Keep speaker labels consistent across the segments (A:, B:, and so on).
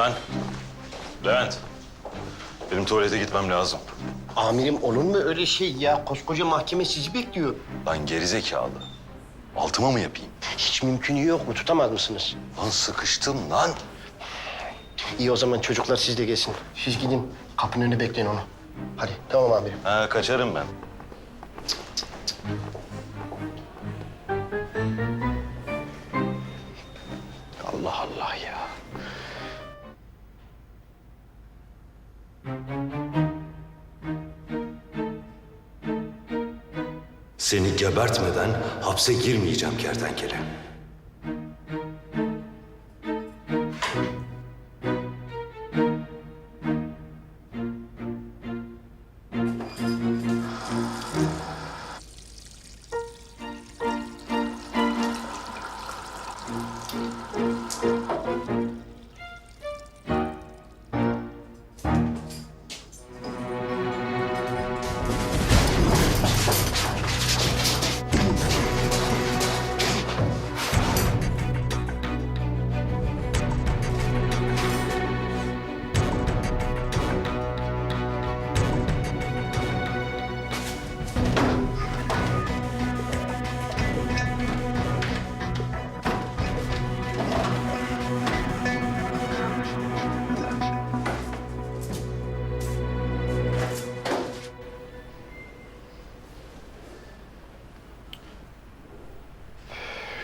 A: Lan. Levent. Benim tuvalete gitmem lazım.
B: Amirim olur mu öyle şey ya? Koskoca mahkeme sizi bekliyor.
A: Lan gerizekalı. Altıma mı yapayım?
B: Hiç mümkünü yok mu? Tutamaz mısınız?
A: Lan sıkıştım lan.
B: İyi o zaman çocuklar siz de gelsin. Siz gidin kapının önüne bekleyin onu. Hadi tamam amirim.
A: Ha kaçarım ben.
B: Allah Allah ya.
C: Seni gebertmeden hapse girmeyeceğim kertenkele.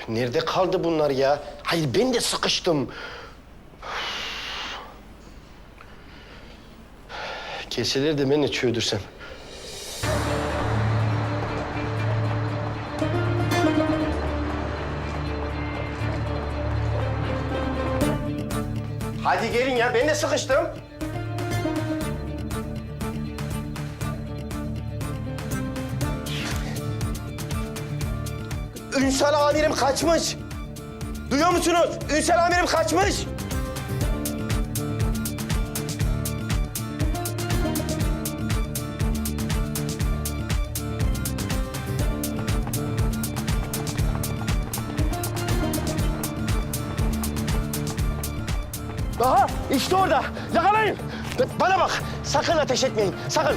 B: Nerede kaldı bunlar ya? Hayır ben de sıkıştım. Keseler de ben de çöldürsem. Hadi gelin ya ben de sıkıştım. Ünsal amirim kaçmış. Duyuyor musunuz? Ünsal amirim kaçmış. Aha işte orada. Yakalayın. Bana bak. Sakın ateş etmeyin. Sakın.